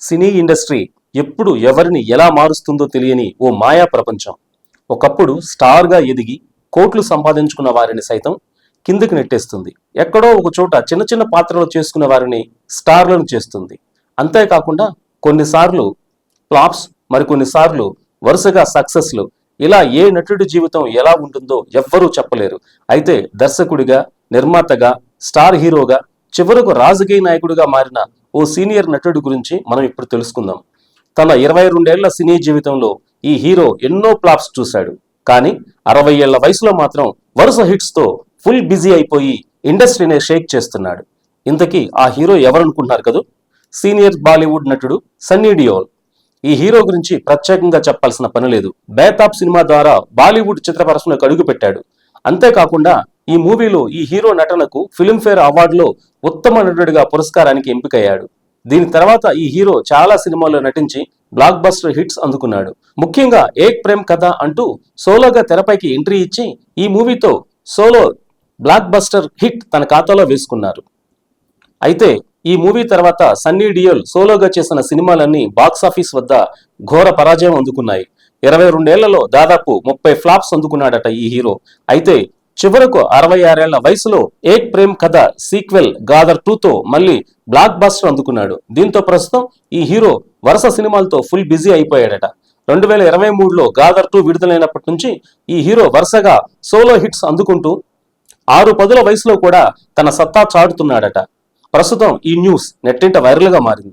Cine industry ఎప్పుడు ఎవరిని ఎలా మారుస్తుందో తెలియని ఓ మాయా ప్రపంచం. ఒకప్పుడు స్టార్గా ఎదిగి కోట్లు సంపాదించుకున్న వారిని సైతం కిందకి నెట్టేస్తుంది. ఎక్కడో ఒక చోట చిన్న చిన్న పాత్రలు చేసుకున్న వారిని స్టార్లను చేస్తుంది. అంతేకాకుండా కొన్నిసార్లు ఫ్లాప్స్ మరికొన్నిసార్లు వరుసగా సక్సెస్లు. ఇలా ఏ నటుడి జీవితం ఎలా ఉంటుందో ఎవ్వరూ చెప్పలేరు. అయితే దర్శకుడిగా నిర్మాతగా స్టార్ హీరోగా చివరకు రాజకీయ నాయకుడిగా మారిన ఓ సీనియర్ నటుడి గురించి మనం ఇప్పుడు తెలుసుకుందాం. తన ఇరవై రెండేళ్ళ సినీ జీవితంలో ఈ హీరో ఎన్నో ప్లాప్స్ చూశాడు. కానీ అరవై ఏళ్ళ వయసులో మాత్రం వరుస హిట్స్తో ఫుల్ బిజీ అయిపోయి ఇండస్ట్రీనే షేక్ చేస్తున్నాడు. ఇంతకీ ఆ హీరో ఎవరనుకుంటున్నారు కదూ? సీనియర్ బాలీవుడ్ నటుడు సన్నీ డియోల్. ఈ హీరో గురించి ప్రత్యేకంగా చెప్పాల్సిన పని లేదు. బేతాబ్ సినిమా ద్వారా బాలీవుడ్ చిత్ర అడుగుపెట్టాడు. అంతేకాకుండా ఈ మూవీలో ఈ హీరో నటనకు ఫిల్మ్ఫేర్ అవార్డులో ఉత్తమ నటుడిగా పురస్కారానికి ఎంపికయ్యాడు. దీని తర్వాత ఈ హీరో చాలా సినిమాల్లో నటించి బ్లాక్ బస్టర్ హిట్స్ అందుకున్నాడు. ముఖ్యంగా ఏక్ ప్రేమ్ కథ అంటూ సోలోగా తెరపైకి ఎంట్రీ ఇచ్చి ఈ మూవీతో సోలో బ్లాక్ బస్టర్ హిట్ తన ఖాతాలో వేసుకున్నారు. అయితే ఈ మూవీ తర్వాత సన్నీ డియోల్ సోలోగా చేసిన సినిమాలన్నీ బాక్సాఫీస్ వద్ద ఘోర పరాజయం అందుకున్నాయి. ఇరవై రెండేళ్ళలో దాదాపు ముప్పై ఫ్లాప్స్ అందుకున్నాడట ఈ హీరో. అయితే చివరకు అరవై ఆరేళ్ళ వయసులో ఏక్ ప్రేమ్ కథ సీక్వెల్ గాదర్ టూతో మళ్ళీ బ్లాక్ బాస్టర్ అందుకున్నాడు. దీంతో ప్రస్తుతం ఈ హీరో వరుస సినిమాలతో ఫుల్ బిజీ అయిపోయాడట. రెండు వేల ఇరవై మూడులో గాదర్ టూ విడుదలైనప్పటి నుంచి ఈ హీరో వరుసగా సోలో హిట్స్ అందుకుంటూ ఆరు పదుల వయసులో కూడా తన సత్తా చాటుతున్నాడట. ప్రస్తుతం ఈ న్యూస్ నెట్టింట వైరల్గా మారింది.